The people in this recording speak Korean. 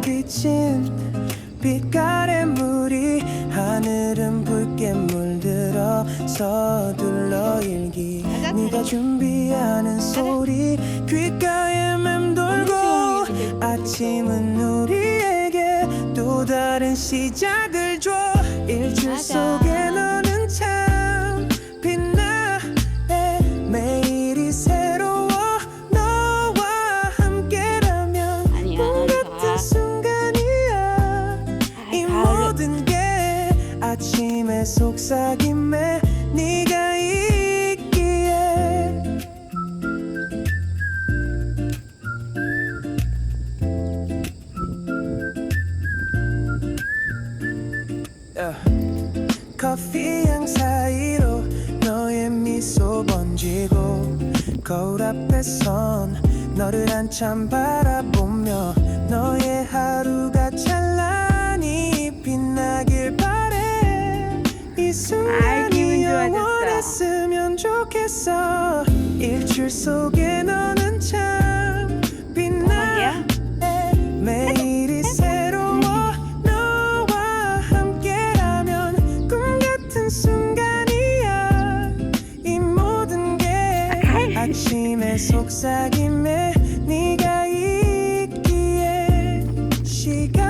비친 빛깔의 물이 하늘은 붉게 물들어 서둘러 일기. 네가 준비하는 소리 귓가에 맴돌고 아침은 우리에게 또 다른 시작을 줘. 일출 맞아. 속에 아침의 속삭임에 네가 있기에 야. 커피 향 사이로 너의 미소 번지고 거울 앞에 선 너를 한참 바라보며 너의 하루 아 기분 원했으면 좋겠어. 일출 속에 너는 참 빛나. 매일이 새로워. 너와 함께라면 꿈 같은 순간이야. 이 모든 게 아침의 속삭임에 네가 있기에 시간